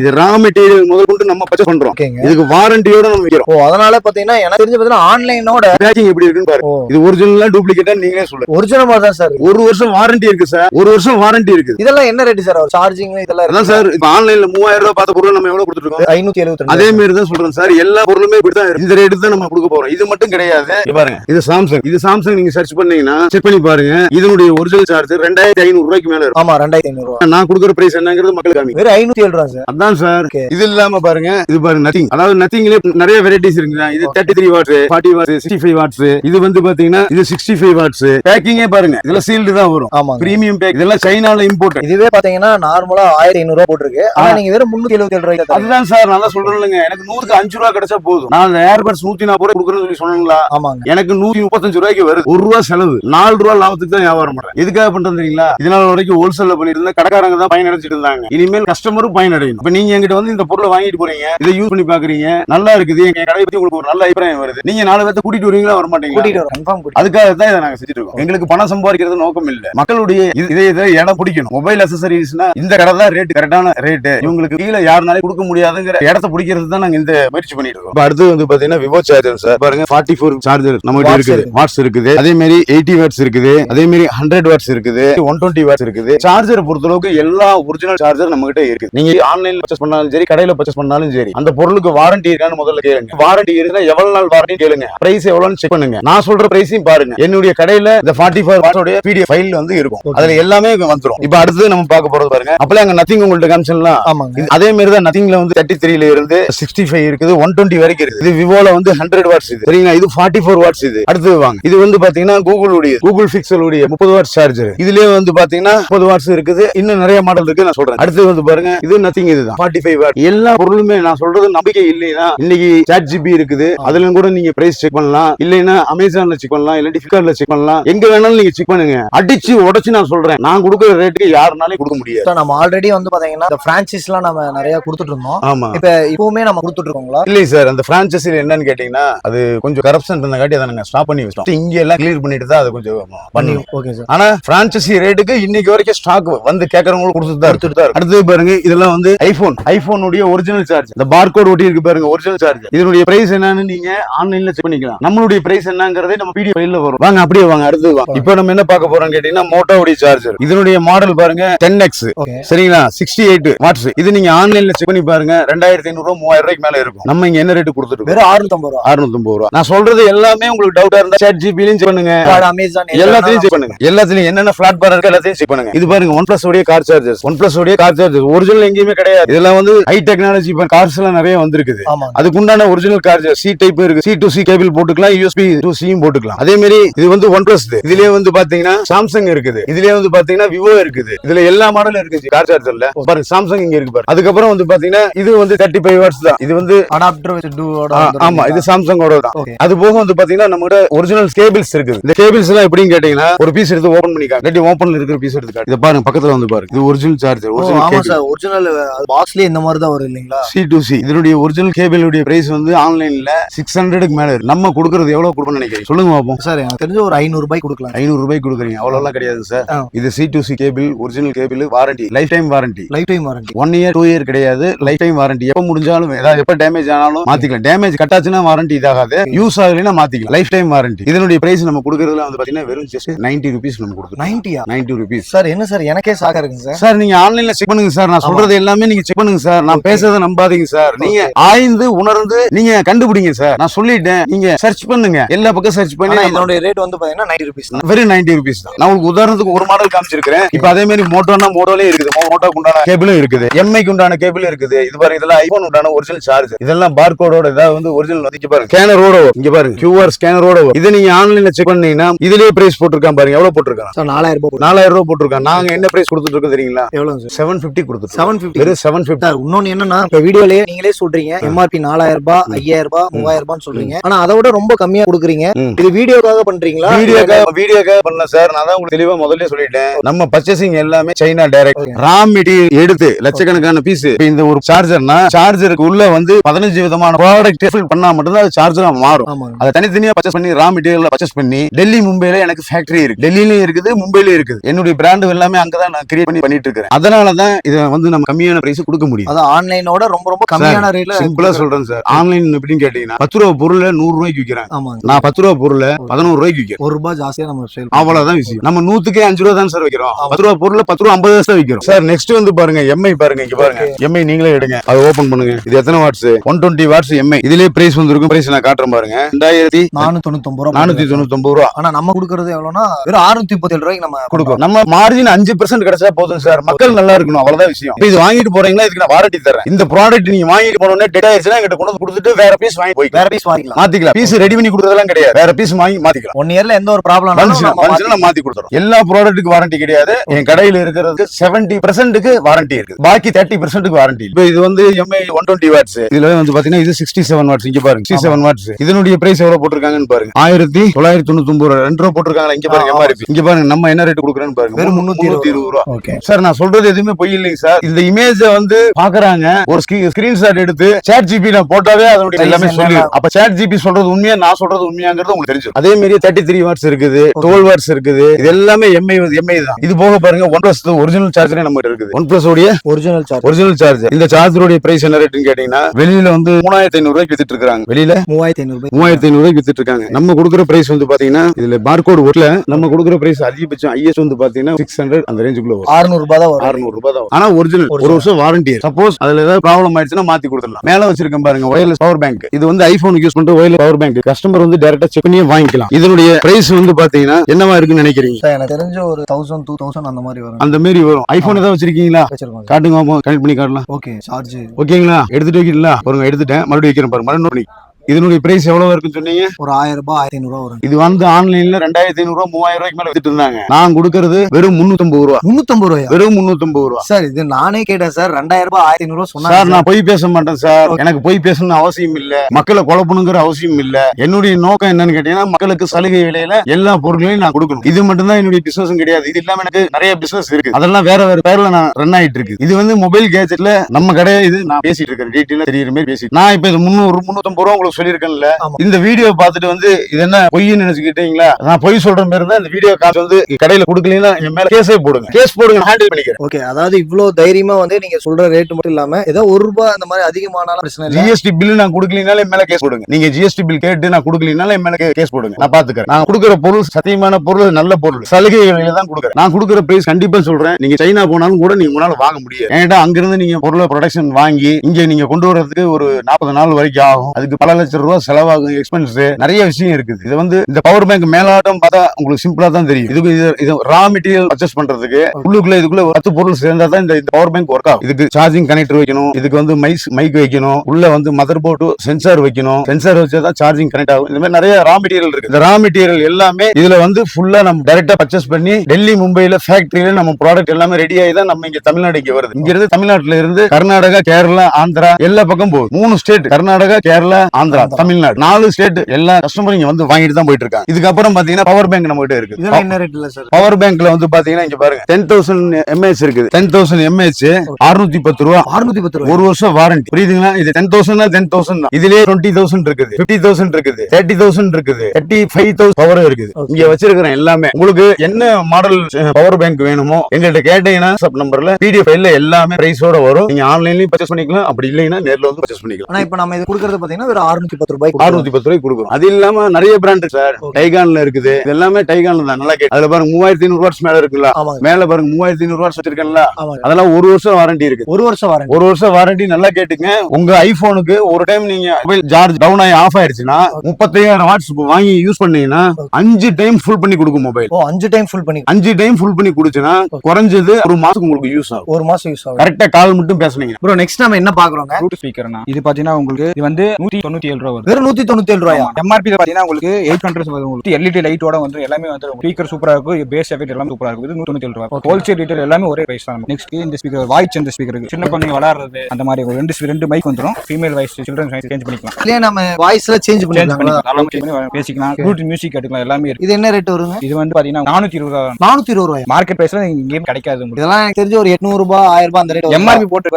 இது ரா மெட்டீரியல் முதல் கொண்டு நம்ம பர்ச்சேஸ் பண்றோம். இதுக்கு வாரண்டியோட நம்ம ஓ அதனால பாத்தீங்கன்னா எனக்கு தெரிஞ்சு பாத்தீங்கன்னா ஆன்லைனோட பேக்கிங் எப்படி இருக்குன்னு பாருங்க. இது ஒரிஜினலா டூப்ளிகேட்டா நீங்களே சொல்லுங்க. ஒரிஜினல் மாதிரி தான் சார் இருக்கு. ஒரு வருஷம் வாரண்டி இருக்கு சார் ஒரு வருஷம் வாரண்டி இருக்குது இதெல்லாம் என்ன ரேட் சார் சார்ஜிங் இதெல்லாம் அதான் சார் இப்ப ஆன்லைன்ல மூவாயிரம் ரூபாய் பார்த்த பொருள் நம்ம எவ்வளவு கொடுத்துருக்கோம்? ஐநூத்தி எழுபத்தி அதே மாதிரி தான் சொல்றேன் சார் எல்லா பொருளுமே இப்படிதான் இருக்கு. இந்த ரேட்டு தான் நம்ம கொடுக்க போறோம். இது மட்டும் கிடையாது. பாருங்க. இது சாம்சங் இது சாம்சங் நீங்க சர்ச் பண்ணீங்கன்னா செக் பண்ணி பாருங்க. இதனுடைய ஒரிஜினல் சார்ஜ் ரெண்டாயிரத்தி ஐநூறு ரூபாய்க்கு மேல இருக்கும். ஆமா ரெண்டாயிரத்தி ஐநூறு நான் கொடுக்குற பிரைஸ் என்னங்கிறது மக்களுக்கு காமிங்க வெறும் ஐநூத்தி ஏழு ரூபா சார். அதான் சார். இது இல்லாம பாருங்க இது பாருங்க நத்திங் அதாவது நத்திங்ல நிறைய வெரைட்டிஸ் இருக்குங்க. இது thirty three watts forty watts sixty five watts இது வந்து பாத்தீங்கன்னா இது சிக்ஸ்டி ஃபைவ் வாட்ஸ் பேக்கிங்கே பாருங்க இதுல சீல்டு தான் வரும். ஆமாங்க. பிரீமியம் பேக் இதெல்லாம் சைனால இம்போர்ட் இதுவே பாத்தீங்கன்னா நார்மலா ஆயிரத்தி ஐநூறு ரூபா போட்டிருக்கு. ஆனா. நீங்க வெறும் முன்னூத்தி எழுபத்தி ஏழு தரீங்க. அதுதான் சார் நல்லா சொல்றேன் எனக்கு நூறுக்கு அஞ்சு ரூபா கிடைச்சா போதும். நான் அந்த ஏர்பட்ஸ் நூத்தி நாற்பது ரூபாய் கொடுக்குறேன்னு சொல்லி சொன்னீங்களா ஆமாங்க. எனக்கு நூத்தி முப்பத்தஞ்சு ரூபாய்க்கு வருது. ஒரு ரூபா செலவு. நாலு ரூபா லாபத்துக்கு தான் வியாபாரம் பண்றேன். எதுக்காக பண்றது தெரியுங்களா? இதனால வரைக்கும் ஹோல்சேல்ல பண்ணிட்டு இருந்தா கடைக்காரங்க தான் பயனடைச்சிட்டு இருந்தாங்க. இனிமேல் கஸ்டமரும் பயனடையும் இப்ப நீங்க எங்கிட்ட வந்து இந்த பொருளை வாங்கிட்டு போறீங்க. இதை யூஸ் பண்ணி பாக்குறீங்க நல்லா இருக்குது. எங்க கடையை பத்தி உங்களுக்கு ஒரு நல்ல அபிப்பிராயம் வருது. நீங்க நாலு பேர்த்த கூட்டிட்டு வருவீங்களா? வர கூட்டிட்டு அதுக்காக தான் இதை நாங்க செஞ்சுட்டு இருக்கோம். எங்களுக்கு பணம் சம்பாதிக்கிறது நோக்கம் இல்ல. மக்களுடைய இது- இதே இடம் பிடிக்கணும். மொபைல் அசசரிஸ்னா இந்த கடை தான் ரேட் கரெக்டான ரேட் இவங்களுக்கு கீழே யாருனாலே கொடுக்க முடியாதுங்கிற இடத்த பிடிக்கிறது தான் நாங்க இந்த முயற்சி பண்ணிட்டு இருக்கோம். இப்ப அடுத்து வந்து பாத்தீங்கன்னா விவோ சார்ஜர் சார் பாருங்க ஃபார்ட்டி ஃபோர் சார்ஜர் நம்ம இருக்குது. இருக்கு. வாட்ஸ் இருக்குது. அதே மாதிரி எயிட்டி வாட்ஸ் இருக்குது. அதே மாதிரி ஹண்ட்ரட் வாட்ஸ் இருக்குது. ஒன் டுவெண்ட்டி வாட்ஸ் இருக்குது. சார்ஜர் பொறுத்தளவுக்கு எல்லா ஒரிஜினல் சார்ஜர் நம்ம கிட்ட இருக்கு. நீங்க ஆன்லைன்ல பர்ச்சேஸ் பண்ணாலும் சரி கடையில பர்ச்சேஸ் பண்ணாலும் சரி அந்த பொருளுக்கு வாரண்டி இருக்கான்னு முதல்ல கேளுங்க. வாரண்டி இருக்குன்னா எவ்வளவு நாள் வாரண்டி கேளுங்க. பிரைஸ் எவ்வளவுன்னு செக் பண்ணுங்க. நான் சொல்ற பிரைஸையும் பாருங்க. என்னுடைய கடையில இந்த ஃபார்ட்டி ஃபோர் வாட்ஸோட பிடிஎஃப் ஃபைல் வந்து இருக்கும். அதுல எல்லாமே இங்க வந்துரும். இப்ப அடுத்து நம்ம பார்க்க போறது பாருங்க. அப்பல அங்க நத்திங் உங்கள்ட்ட இது அதே மாதிரி தான் நத்திங்ல வந்து தேர்ட்டி த்ரீல இருந்து சிக்ஸ்டி ஃபைவ் இருக்குது. ஒன் டுவெண்ட்டி வரைக்கும் இருக்குது. இது விவோல வந்து ஹண்ட்ரட் வாட்ஸ் இது. சரிங்களா? இது ஃபார்ட்டி ஃபோர் வாட்ஸ் இது. அடுத்து வாங்க. இது வந்து பாத்தீங்கன்னா கூகுள் உடைய கூகுள் பிக்சல் உடைய முப்பது வாட்ஸ் சார்ஜர் இதுலயே வந்து பாத்தீங்கன்னா முப்பது வாட்ஸ் இருக்குது. இன்னும் நிறைய மாடல் இருக்கு நான் சொல்றேன். அடுத்து வந்து பாருங்க இது நத்திங் இதுதான். ஃபார்ட்டி ஃபைவ் வாட் எல்லா பொருளுமே நான் சொல்றது நம்பிக்கை இல்லைன்னா இன்னைக்கு சாட் ஜிபி இருக்குது அதுல கூட நீங்க பிரைஸ் செக் பண்ணலாம். இல்லைன்னா அமேசான்ல செக் பண்ணலாம் இல்ல ஃபிளிப்கார்ட்ல செக் பண்ணலாம். எங்க வேணாலும் நீங்க செக் பண்ணுங்க. அடிச்சு உடைச்சு நான் சொல்றேன். நான் கொடுக்குற ரேட்டுக்கு யாருனாலே கொடுக்க முடியாது. நம்ம ஆல்ரெடி வந்து பாத்தீங்கன்னா இந்த பிரான்ச்சைஸ் எல்லாம் நம்ம நிறைய கொடுத்துட்டு இருந்தோம். ஆமா. இப்ப இப்பவுமே நம்ம கொடுத்துட்டு இருக்கோங்களா? இல்லை சார் அந்த பிரான்ச்சைஸில் என்னன்னு கேட்டீங்கன்னா அது கொஞ்சம் கரப்ஷன் இருந்தங்காட்டி அதை நாங்க ஸ்டாப் பண்ணி வச்சிட்டோம். இங்க எல்லாம் கிளியர் பண்ணிட்டு தான் அதை கொஞ்சம் பண்ணி ஓகே சார். ஆனா பிரான்ச்சைசி ரேட்டுக்கு இன்னைக்கு வரைக்கும் ஸ்டாக் வந்து கேட்கறவங்களுக்கு கொடுத்துட்டு தான் கொடுத்துட்டு தான் இருக்கு. அடுத்தது பாருங்க இதெல்லாம் வந்து ஐபோன் ஐபோன் உடைய ஒரிஜினல் சார்ஜ் இந்த பார்கோட் ஒட்டி இருக்கு பாருங்க ஒரிஜினல் சார்ஜ் இதனுடைய பிரைஸ் என்னன்னு நீங்க ஆன்லைன்ல செக் பண்ணிக்கலாம். நம்மளுடைய பிரைஸ் என்னங்கறதே நம்ம பிடிஎஃப் ஃபைல்ல வரும். வாங்க அப்படியே வாங்க அடுத்து வாங்க. இப்போ நம்ம என்ன பார்க்க போறோம் கேட்டீங்கன்னா மோட்டோ உடைய சார்ஜர் இதனுடைய மாடல் பாருங்க டென் எக்ஸ் சரிங்களா? சிக்ஸ்டி எயிட் வாட்ஸ் இது நீங்க ஆன்லைன்ல செக் பண்ணி பாருங்க ரெண்டாயிரத்தி ஐநூறு மூவாயிரம் ரூபாய்க்கு மேல இருக்கும். நம்ம இங்க என்ன ரேட்டு கொடுத்துட்டு வெறும் அறுநூத்தம்பது ரூபா. அறுநூத்தம்பது ரூபா. நான் சொல்றது எல்லாமே உங்களுக்கு டவுட்டா இருந்தா சாட் ஜிபிலையும் பண்ணுங்க. அமேசான் எல்லாத்தையும் செக் பண்ணுங்க. எல்லாத்துலயும் என்னென்ன பிளாட் பார் இருக்கு எல்லாத்தையும் செக் பண்ணுங்க. இது பாருங்க ஒன் பிளஸ் உடைய கார் சார்ஜஸ் ஒன் பிளஸ் உடைய கார் சார்ஜஸ் ஒரிஜினல் எங்கேயுமே கிடையாது. இதெல்லாம் வந்து ஹை டெக்னாலஜி இப்ப கார்ஸ் எல்லாம் நிறைய வந்திருக்குது. அதுக்கு உண்டான ஒரிஜினல் சார்ஜர் சி டைப் இருக்கு. சி டு சி கேபிள் போட்டுக்கலாம் யூஎஸ்பி டு சியும் போட்டுக்கலாம். அதே மாதிரி இது வந்து ஒன் பிளஸ் இதுலயே வந்து பாத்தீங்கன்னா சாம்சங் இருக்குது. இதுலயே வந்து பாத்தீங்கன்னா விவோ இருக்குது. இதுல எல்லா மாடலும் இருக்கு கார் சார்ஜர்ல பாருங்க சாம்சங் இங்க இருக்கு பாருங்க. அதுக்கப்புறம் வந்து பாத்தீங்கன்னா இது வந்து தேர்ட்டி ஃபைவ் வாட்ஸ் தான். இது வந்து அடாப்டர் ஆமா இது சாம்சங்கோட தான் அது போக வந்து பாத்தீங்கன்னா நம்ம ஒரிஜினல் கேபிள்ஸ் இருக்குது. இந்த கேபிள்ஸ் எல்லாம் எப்படின்னு கேட்டீங்கன்னா ஒரு பீஸ் எடுத்து ஓபன் பண்ணிக்காங்க இல்லாட்டி ஓபன்ல இருக்கிற பீஸ் எடுத்து. இதை பாருங்க பக்கத்துல வந்து பாருங்க. இது ஒரிஜினல் சார்ஜர் ஒரிஜினல் ஒரிஜினல் பாக்ஸ்லயே இந்த மாதிரி தான் வரும் இல்லைங்களா? சி டு சி இதனுடைய ஒரிஜினல் கேபிள் உடைய பிரைஸ் வந்து ஆன்லைன்ல சிக்ஸ் ஹண்ட்ரடுக்கு மேல இருக்கு. நம்ம கொடுக்கறது எவ்வளவு கொடுப்போம்னு நினைக்கிறீங்க? சொல்லுங்க பாப்போம். சார் எனக்கு தெரிஞ்ச ஒரு ஐநூறு ரூபாய் கொடுக்கலாம். ஐநூறு ரூபாய்க்கு கொடுக்குறீங்க. அவ்வளவு எல்லாம் கிடையாது சார். இது C to C cable original cable warranty lifetime warranty lifetime warranty one year two year கிடையாது. லைஃப் டைம் வாரண்டி எப்ப முடிஞ்சாலும் ஏதாவது எப்ப டேமேஜ் ஆனாலும் மாத்திக்கலாம். டேமேஜ் கட்டாச்சுன்னா வாரண்டி இதாகாது. யூஸ் ஆகலைன்னா மாத்திக்கலாம். லைஃப் டைம் வாரண்டி இதனுடைய பிரைஸ் நம்ம கொடுக்கறதுல வந்து பாத்தீங்கன்னா வெறும் ஜஸ்ட் நைன்டி ருபீஸ் நம்ம கொடுக்குறோம் நைன்டியா நைன்டி ருபீஸ் சார் என்ன சார்? எனக்கே சாக இருக்குங்க சார். சார் நீங்க ஆன்லைன்ல செக் பண்ணுங்க சார். நான் சொல்றது எல்லாமே நீங்க செக் பண்ணுங்க சார். நான் பேசுறத நம்பாதீங்க சார். நீங்க ஆய்ந்து உணர்ந்து நீங்க கண்டுபிடிங்க சார். நான் சொல்லிட்டேன். நீங்க சர்ச் பண்ணுங்க. எல்லா பக்கம் சர்ச் பண்ணி இதனுடைய ரேட் வந்து பாத்தீங்கன்னா நைன்டி ருபீஸ் வெறும் நைன்டி ருபீஸ் தான். நான் உங்களுக்கு உதாரணத்துக்கு ஒரு மாடல் காமிச்சிருக்கிறேன். இப்போ அதே மாதிரி மோட்டோனா மோட்டோலே இருக்குது. மோட்டோக்கு உண்டான கேபிளும் இருக்குது. எம்ஐக்கு உண்டான கேபிள் இருக்குது. இது பாருங்க இதெல்லாம் ஐபோன் உண்டான ஒரிஜினல் சார்ஜ் இதெல்லாம் பார்கோடோட வந்து ஒரிஜினல் வந்து பாருங்க. ஸ்கேனரோட இங்க பாருங்க கியூஆர் ஸ்கேனரோட இதை நீங்க ஆன்லைன்ல செக் பண்ணீங்கன்னா இதுலயே பிரைஸ் பிரைஸ் போட்டிருக்கான் பாருங்க. எவ்வளவு போட்டிருக்கான்? நாலாயிரம் ரூபாய் போட்டு- நாலாயிரம் ரூபாய் போட்டிருக்கான். நாங்க என்ன பிரைஸ் கொடுத்துட்டு இருக்கோம் தெரியுங்களா? எவ்வளவு செவன் பிப்டி கொடுத்துருக்கோம் செவன் பிப்டி வெறும் செவன் பிப்டி இன்னொன்னு என்னன்னா இப்ப வீடியோலயே நீங்களே சொல்றீங்க எம்ஆர்பி நாலாயிரம் ரூபாய் ஐயாயிரம் ரூபாய் மூவாயிரம் ரூபான்னு சொல்றீங்க. ஆனா அதை விட ரொம்ப கம்மியா கொடுக்குறீங்க. இது வீடியோக்காக பண்றீங்களா? வீடியோக்காக வீடியோக்காக பண்ணல சார். நான் தான் உங்களுக்கு தெளிவா முதல்ல சொல்லிட்டேன். நம்ம பர்ச்சேசிங் எல்லாமே சைனா டைரக்ட் ரா மெட்டீரியல் எடுத்து லட்சக்கணக்கான பீஸ் இந்த ஒரு சார்ஜர்னா சார்ஜருக்கு உள்ள வந்து பதினஞ்சு விதமான ப்ராடக்ட் பண்ணா மட்டும்தான் அது சார்ஜரா மாறும். அதை தனித்தனியா பர்ச்சேஸ் பண்ணி ரா மெட்டீரியல் பர்ச்சேஸ் பண்ணி டெல்லி மும்பைல எனக்கு ஃபேக்டரி இருக்கு. டெல்லியிலயும் இருக்குது மும்பைலயும் இருக்குது. என்னுடைய பிராண்ட் எல்லாமே அங்கதான் நான் கிரியேட் பண்ணி பண்ணிட்டு இருக்கிறேன். அதனால தான் இதை வந்து நம்ம கம்மியான பிரைஸ் கொடுக்க முடியும். அதான் ஆன்லைனோட ரொம்ப ரொம்ப கம்மியான ரேட்ல சிம்பிளா சொல்றேன் சார். ஆன்லைன் எப்படின்னு கேட்டீங்கன்னா பத்து ரூபா பொருளை நூறு ரூபாய்க்கு விற்கிறாங்க. ஆமாங்க. நான் பத்து ரூபா பொருளை பதினோரு ரூபாய்க்கு விற்கிறேன். ஒரு ரூபாய் ஜாஸ்தியா நம்ம சேல் அவ்வளவுதான் விஷயம். நம்ம நூத்துக்கே அஞ்சு ரூபா தான் சார் வைக்கிறோம். பத்து ரூபா பொருள் பத்து ரூபா ஐம்பது தான் வைக்கிறோம் சார் நெக்ஸ்ட் வந்து பாருங்க எம்ஐ பாருங்க இங்க பாருங்க. எம்ஐ நீங்களே எடுங்க. அதை ஓபன் பண்ணுங்க. இது எத்தனை watts one twenty watts MI இதுலயே பிரைஸ் வந்திருக்கும். பிரைஸ் நான் காட்டுறேன் பாருங்க. ரெண்டாயிரத்தி நானூத்தி தொண்ணூத்தி ரூபாய் நானூத்தி தொண்ணூத்தி ஒன்பது ரூபா. ஆனா நம்ம கொடுக்கறது எவ்வளவுனா வெறும் அறுநூத்தி முப்பத்தி ஏழு ரூபாய்க்கு நம்ம கொடுக்கும் நம்ம மார்ஜின் அஞ்சு பெர்சென்ட் கிடைச்சா போதும் சார் மக்கள் நல்லா இருக்கணும். அவ்வளவுதான் விஷயம். இது வாங்கிட்டு போறீங்களா? இதுக்கு நான் வாரண்டி தரேன் இந்த ப்ராடக்ட் நீங்க வாங்கிட்டு போனோடனே டெட் ஆயிடுச்சுன்னா எங்கிட்ட கொண்டு வந்து கொடுத்துட்டு வேற பீஸ் வாங்கி போய் வேற பீஸ் வாங்கிக்கலாம். மாத்திக்கலாம். பீஸ் ரெடி பண்ணி கொடுக்கறதெல்லாம் கிடையாது. வேற பீஸ் வாங்கி மாத்திக்கலாம். ஒன் இயர்ல எந்த ஒரு ப்ராப்ளம் வந்துச்சுன்னா மாத்தி கொடுத்துறோம். எல்லா ப்ராடக்ட்டுக்கு வாரண்டி கிடையாது. என் கடையில இருக்கிறதுக்கு செவன்டி பெர்சென்ட்டுக்கு வாரண்டி இருக்கு பாக்கி தேர்ட்டி பெர்சென்ட்டுக்கு வாரண்டி இப்போ இது வந்து எம்ஐ ஒன் டுவெண்ட்டி வாட்ஸ் இதுல வந்து பாத்தீங்கன்னா இது சிக்ஸ்டி செவன் வாட்ஸ் இங்க பாருங்க. சிக்ஸ்டி செவன் வாட்ஸ் இதனுடைய பிரைஸ் எவ்வளவு போட்டிருக்காங்கன்னு பாருங்க. ஆயிரத்தி தொள்ளாயிரத்தி தொண்ணூத்தி ஒன்பது ரூபா. ரெண்டு ரூபா போட்டிருக்காங்க. இங்க பாருங்க எம்ஆர்பி இங்க பாருங்க நம்ம என்ன ரேட் கொடுக்குறேன்னு பாருங்க. முன்னூத்தி இருபது ரூபா. ஓகே. சார் நான் சொல்றது எதுவுமே பொய் இல்லைங்க சார் இந்த இமேஜ வந்து பாக்குறாங்க. ஒரு ஸ்கிரீன்ஷாட் எடுத்து சேட் ஜிபி நான் போட்டாவே அதனுடைய எல்லாமே சொல்லி? அப்ப சேட் ஜிபி சொல்றது உண்மையா நான் சொல்றது உண்மையாங்கிறது உங்களுக்கு தெரிஞ்சு அதே மாதிரி தேர்ட்டி த்ரீ வாட்ஸ் இருக்குது டுவெல் வாட்ஸ் இருக்குது. இது எல்லாமே எம்ஐ எம்ஐ தான். இது போக பாருங்க ஒன் பிளஸ் ஒரிஜினல் சார்ஜரே நம்ம இருக்குது. ஒன் பிளஸ் உடைய ஒரிஜினல் சார்ஜ் ஒரிஜினல் சார்ஜ் இந்த சார்ஜருடைய பிரைஸ் என்ன ரேட்னு கேட்டீங்கன்னா வெளியில வந்து மூணாயிரத்தி ஐநூறு ரூபாய்க்கு வித்துட்டு இருக்காங்க. வெளியில மூவாயிரத்தி ஐநூறு மூவாயிரத்தி ஐநூறு ரூபாய்க்கு வித்துட்டு இருக்காங்க. நம்ம கொடுக்குற பிரைஸ் வந்து பாத்தீங்கன்னா இதுல பார்கோடு ஒர்க்ல நம்ம கொடுக்குற பிரைஸ் அதிகபட்சம் ஐஎஸ் வந்து பாத்தீங்கன்னா சிக்ஸ் ஹண்ட்ரட் அந்த ரேஞ்சுக்குள்ள வரும். அறுநூறு ரூபாய் தான் அறுநூறு ரூபாய் தான். ஆனா ஒரிஜினல் ஒரு வருஷம் வாரண்டி சப்போஸ் அதுல ஏதாவது ப்ராப்ளம் ஆயிடுச்சுன்னா மாத்தி கொடுத்துடலாம். மேல வச்சிருக்கேன் பாருங்க ஒயர்லெஸ் பவர் பேங்க் இது வந்து ஐபோன் யூஸ் பண்ற ஒயர்லெஸ் பவர் பேங்க் கஸ்டமர் வந்து டைரக்டா செக் பண்ணியே வாங்கிக்கலாம். இதனுடைய பிரைஸ் வந்து பாத்தீங்கன்னா என்னவா இருக்குன்னு நினைக்கிறீங்க? எனக்கு தெரிஞ்ச ஒரு தௌசண்ட் டூ தௌசண்ட் அந்த மாதிரி வரும். அந்த மாதிரி வரும். ஐபோன் ஏதாவது வச்சிருக்கீங்களா? காட்டுங்க கனெக்ட் பண்ணி காட்டலாம். ஓகே சார்ஜ் ஓகேங்களா எடுத்துட்டு வைக்கிறீங்களா? பாருங்க எடுத்துட்டேன். மறுபடியும் வைக்கிறேன் பாருங்க. மறுபடியும் இதனுடைய பிரைஸ் எவ்வளவு இருக்குன்னு சொன்னீங்க? ஒரு ஆயிரம் ரூபாய் ஆயிரத்தி ஐநூறு வரும். இது வந்து ஆன்லைன்ல ரெண்டாயிரத்தி ஐநூறு ரூபாய் மூவாயிரம் ரூபாய்க்கு மேல வித்துட்டு இருந்தாங்க. நான் கொடுக்கறது வெறும் முன்னூத்தம்பது ரூபா. முன்னூத்தம்பது ரூபாயா? வெறும் முன்னூத்தம்பது ரூபா. சார் இது நானே கேட்டேன் சார். ரெண்டாயிரம் ரூபாய் ஆயிரத்தி ஐநூறு ரூபாய் சார் நான் பொய் பேச மாட்டேன் சார். எனக்கு பொய் பேசணும்னு அவசியம் இல்ல. மக்களை குழப்பணுங்கிற அவசியம் இல்ல. என்னுடைய நோக்கம் என்னன்னு கேட்டீங்கன்னா மக்களுக்கு சலுகை விலையில எல்லா பொருட்களையும் நான் கொடுக்கணும். இது மட்டும் தான் என்னுடைய பிசினஸும் கிடையாது. இது இல்லாம எனக்கு நிறைய பிசினஸ் இருக்கு. அதெல்லாம் வேற வேற பேர்ல நான் ரன் ஆயிட்டு இருக்கு. இது வந்து மொபைல் கேஜெட்ல நம்ம கடையை இது நான் பேசிட்டு இருக்கேன் டீட்டெயிலா தெரியுற மாதிரி பேசிட்டு. நான் இப்ப இது முந்நூறு முன்னூத்தம்பது ரூபா உங்களுக்கு சொல்லியிருக்கேன்ல. ஆமா. இந்த வீடியோ பார்த்துட்டு வந்து இது என்ன பொய்ன்னு நினைச்சுக்கிட்டீங்களா? நான் பொய் சொல்ற மாதிரி இருந்தா இந்த வீடியோ காசு வந்து கடையில கொடுக்கலன்னா என் மேல கேஸே போடுங்க. கேஸ் போடுங்க ஹேண்டில் பண்ணிக்கிறேன். ஓகே அதாவது இவ்வளவு தைரியமா வந்து நீங்க சொல்ற ரேட் மட்டும் இல்லாம ஏதோ ஒரு ரூபாய் அந்த மாதிரி அதிகமானாலும் பிரச்சனை ஜிஎஸ்டி பில் நான் கொடுக்கலனாலும் என் மேல கேஸ் போடுங்க. நீங்க ஜிஎஸ்டி பில் கேட்டு நான் கொடுக்கலனாலும் என் மேல கேஸ் போடுங்க. நான் பாத்துக்கிறேன் நான் கொடுக்குற பொருள் சத்தியமான பொருள் நல்ல பொருள். சலுகை விலையில தான் கொடுக்குறேன். நான் கொடுக்குற பிரைஸ் கண்டிப்பா சொல்றேன். நீங்க சைனா போனாலும் கூட நீங்க உங்களால வாங்க முடியாது. ஏன்டா அங்கிருந்து நீங்க பொருளை ப்ரொடக்ஷன் வாங்கி இங்க நீங்க கொண்டு வரதுக்கு ஒரு நாற்பது நாள் வரைக்கும் ஆகும். அதுக்கு பல லட்சம் ரூபாய் செலவாகும் எக்ஸ்பென்ஸ் நிறைய விஷயம் இருக்குது. இது வந்து இந்த பவர் பேங்க் மேலாட்டம் பார்த்தா உங்களுக்கு சிம்பிளா தான் தெரியும். இதுக்கு இது ரா மெட்டீரியல் பர்ச்சேஸ் பண்றதுக்கு உள்ளுக்குள்ள இதுக்குள்ள பத்து பொருள் சேர்ந்தா தான் இந்த பவர் பேங்க் ஒர்க் ஆகும். இதுக்கு சார்ஜிங் கனெக்டர் வைக்கணும் இதுக்கு வந்து மைஸ் மைக் வைக்கணும் உள்ள வந்து மதர் போர்டு சென்சார் வைக்கணும். சென்சார் வச்சா தான் சார்ஜிங் கனெக்ட் ஆகும். இந்த மாதிரி நிறைய ரா மெட்டீரியல் இருக்கு. இந்த ரா மெட்டீரியல் எல்லாமே இதுல வந்து ஃபுல்லா நம்ம டைரக்டா பர்ச்சேஸ் பண்ணி டெல்லி மும்பைல ஃபேக்டரியில நம்ம ப்ராடக்ட் எல்லாமே ரெடி ஆகி தான் நம்ம இங்க தமிழ்நாடு இங்க வருது. இங்க இருந்து தமிழ்நாட்டுல இருந்து கர்நாடகா கேரளா ஆந்திரா எல்லா பக்கம் போகுது. மூணு ஸ்டேட் கர்நாடகா கேரளா ஆந்திரா. தமிழ்நாடு. நாலு ஸ்டேட் எல்லா கஸ்டமரும் இங்க வந்து வாங்கிட்டு தான் போயிட்டு இருக்காங்க இதுக்கப்புறம் பாத்தீங்கன்னா பவர் பேங்க் நம்ம கிட்ட இருக்கு என்ன ரேட் இல்ல சார் பவர் பேங்க்ல வந்து பாத்தீங்கன்னா இங்க பாருங்க டென் தௌசண்ட் எம்ஏஹெச் இருக்குது. டென் தௌசண்ட் எம்ஏஹெச் அறுநூத்தி பத்து ரூபா. அறுநூத்தி பத்து ரூபாய்? ஒரு வருஷம் வாரண்டி புரியுதுங்களா? இது டென் தௌசண்ட் டென் தௌசண்ட் தான். இதுலயே டுவெண்ட்டி தௌசண்ட் இருக்குது. பிப்டி தௌசண்ட் இருக்குது. தேர்ட்டி தௌசண்ட் இருக்குது. தேர்ட்டி ஃபைவ் தௌசண்ட் பவர் இருக்குது. இங்க வச்சிருக்கிறேன் எல்லாமே. உங்களுக்கு என்ன மாடல் பவர் பேங்க் வேணுமோ எங்கள்கிட்ட கேட்டீங்கன்னா சப் நம்பர்ல பிடிஎஃப் ஃபைல்ல எல்லாமே பிரைஸோட வரும். நீங்க ஆன்லைன்லயும் பர்ச்சேஸ் பண்ணிக்கலாம். அப்படி இல்லைன்னா நேர்ல வந்து பர்ச்சேஸ் பண்ணிக்கலாம். ஆனா இப்ப நம்ம இது கொடுக்கறது பாத்தீங்கன்னா ஒரு அறுநூத்தி பத்து ரூபாய் அறுநூத்தி பத்து ரூபாய்க்கு கொடுக்குறோம். அது இல்லாம நிறைய பிராண்ட் சார். டைகான்ல இருக்குது. எல்லாமே டைகான்ல தான். நல்லா கேட்டு. அதுல பாருங்க மூவாயிரத்தி ஐநூறு வாட்ஸ் மேல இருக்குல்ல. மேல பாருங்க மூவாயிரத்தி ஐநூறு வாட்ஸ் வச்சிருக்கேன்ல. அதெல்லாம் ஒரு வருஷம் வாரண்டி இருக்கு. ஒரு வருஷம் வரேன் ஒரு வருஷம் வாரண்டி நல்லா கேட்டுங்க. உங்க ஐபோனுக்கு ஒரு டைம் நீங்க மொபைல் சார்ஜ் டவுன் ஆகி ஆஃப் ஆயிடுச்சுன்னா முப்பத்தையாயிரம் வாட்ஸ் வாங்கி யூஸ் பண்ணீங்கன்னா அஞ்சு டைம் ஃபுல் பண்ணி கொடுக்கும் மொபைல் ஓ அஞ்சு டைம் ஃபுல் பண்ணி அஞ்சு டைம் ஃபுல் பண்ணி குடுச்சுன்னா குறைஞ்சது ஒரு மாசத்துக்கு உங்களுக்கு யூஸ் ஆகும். ஒரு மாசம் யூஸ் ஆகும். கரெக்டா கால் மட்டும் பேசுனீங்க ப்ரோ நெக்ஸ்ட் நம்ம என்ன பாக்குறோங்க ப்ளூடூத் ஸ்பீக்கர்னா இது பாத்தீங்கன்னா உங்களுக்கு இது வந்து நூத்தி தொண்ணூத்தி ஏழு ரூபா வருது. வெறும் நூத்தி தொண்ணூத்தி ஏழு ரூபாயா எம்ஆர்பி பாத்தீங்கன்னா உங்களுக்கு எயிட் ஹண்ட்ரட் உங்களுக்கு. எல்இடி லைட்டோட வந்து எல்லாமே வந்து ஸ்பீக்கர் சூப்பரா இருக்கும். பேஸ் எஃபெக்ட் எல்லாம் சூப்பரா இருக்கும். இது நூத்தி தொண்ணூத்தி ஏழு ரூபா ஹோல்சேல் ரீட்டைல் எல்லாமே ஒரே பிரைஸ் தான். நெக்ஸ்ட் இந்த ஸ்பீக்கர் வாய்ஸ் இந்த ஸ்பீக்கர் இருக்கு. சின்ன குழந்தைங்க விளாடுறது அந்த மாதிரி ஒரு ரெண்டு ரெண்டு மைக் வந்துரும். Female voice children voice change பண்ணிக்கலாம். இல்லையா நம்ம வாய்ஸ்ல சேஞ்ச் பண்ணிக்கலாம். பேசிக்கலாம். ப்ளூடூத் மியூசிக் எடுக்கலாம். எல்லாமே இருக்கு. இது என்ன ரேட் வருங்க? இது வந்து பாத்தீங்கன்னா நானூத்தி இருபது ரூபா நானூத்தி இருபது ரூபாயா? மார்க்கெட் பிரைஸ்ல எங்கேயும் கிடைக்காது இதெல்லாம் எனக்கு தெரிஞ்சு ஒரு எட்நூறு ரூபாய் ஆயிரம் ரூபாய் அந்த ரேட் எம்ஆர்பி போட்டு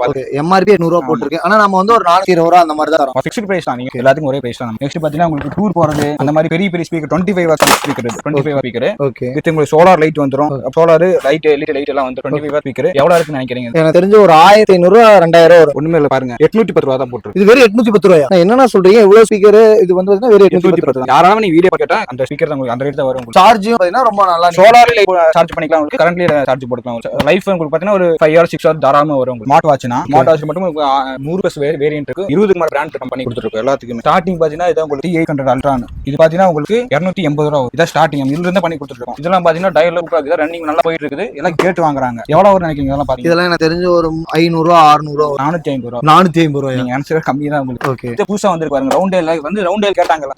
போட்டு எம்ஆர்பி எட்நூறு ரூபாய் போட்டிருக்கு. ஆனா நம்ம வந்து ஒரு நானூத்தி இருபது ரூபாய் அந்த மாதிரி தான் தரோம் ஃபிக்ஸ்ட் பிரைஸ் தான். நீங்க எல்லாத்துக்கும் ஒரே பிரைஸ் தான். நெக்ஸ்ட் பாத்தீங்கன்னா உங்களுக்கு டூர் போறது அந்த மாதிரி பெரிய பெரிய speaker twenty five speaker twenty five speaker okay with உங்களுக்கு சோலார் லைட் வந்துரும். சோலார் லைட் எல்இடி லைட் எல்லாம் வந்து டுவெண்ட்டி ஃபைவ் ஸ்பீக்கர் எவ்வளவு இருக்குன்னு நினைக்கிறீங்க? எனக்கு தெரிஞ்சு ஒரு ஆயிரத்தி ஐநூறு ரூபா ரெண்டாயிரம் ரூபா ஒண்ணுமே இல்ல பாருங்க. எட்நூத்தி பத்து ரூபா தான் போட்டு இது வெறும் எட்நூத்தி பத்து ரூபாயா? என்னன்னா சொல்றீங்க? இவ்வளவு ஸ்பீக்கர் இது வந்து வெறும் எட்நூத்தி பத்து யாராவது நீ வீடியோ கேட்டா அந்த ஸ்பீக்கர் தான் அந்த ரேட் தான் வரும் சார்ஜும் பாத்தீங்கன்னா ரொம்ப நல்லா சோலார் சார்ஜ் பண்ணிக்கலாம் உங்களுக்கு. கரண்ட்லி சார்ஜ் போட்டுக்கலாம் லைஃப் உங்களுக்கு பாத்தீங்கன்னா ஒரு ஃபைவ் ஹவர் சிக்ஸ் ஹவர் தாராளமா வரும் உங்களுக்கு. ஸ்மார்ட் வாட்ச்னா ஸ்மார்ட் வாட்ச் மட்டும் நூறு பிளஸ் வேரியன்ட் இருக்கு. இருபதுக்கு மேல பிராண்ட் கம்பெனி கொடுத்துருக்கு எல்லாத்துக்குமே. ஸ்டார்டிங் பாத்தீங்கன்னா இது உங்களுக்கு எயிட் ஹண்ட்ரட் அல்ட்ரான் இது பாத்தீங்கன்னா உங்களுக்கு இருநூத்தி எண்பது ரூபா. இதான் ஸ்டார்டிங் இதுல இருந்து பண்ணி கொடுத்துருக்கோம் இதெல்லாம் பாத்தீங்கன்னா டயர்ல இதான் ரன்னிங் நல்லா போயிட்டு இருக்குது எல்லாம் கேட்டு வாங்குறாங்க. எவ்வளவு நினைக்கிறீங்க? இதெல்லாம் பாத்தீங்க இதெல்லாம் எனக்கு தெரிஞ்சு ஒரு ஐநூறு ரூபா அறுநூறு ரூபா வரும். நானூத்தி ஐம்பது ரூபா. நானூத்தி ஐம்பது ரூபாயா நீங்க ஆன்சர் கம்மி தான் உங்களுக்கு. ஓகே இது புதுசா வந்து பாருங்க. ரவுண்ட் ஏல் வந்து ரவுண்ட் ஏல் கேட்டாங்கல்ல.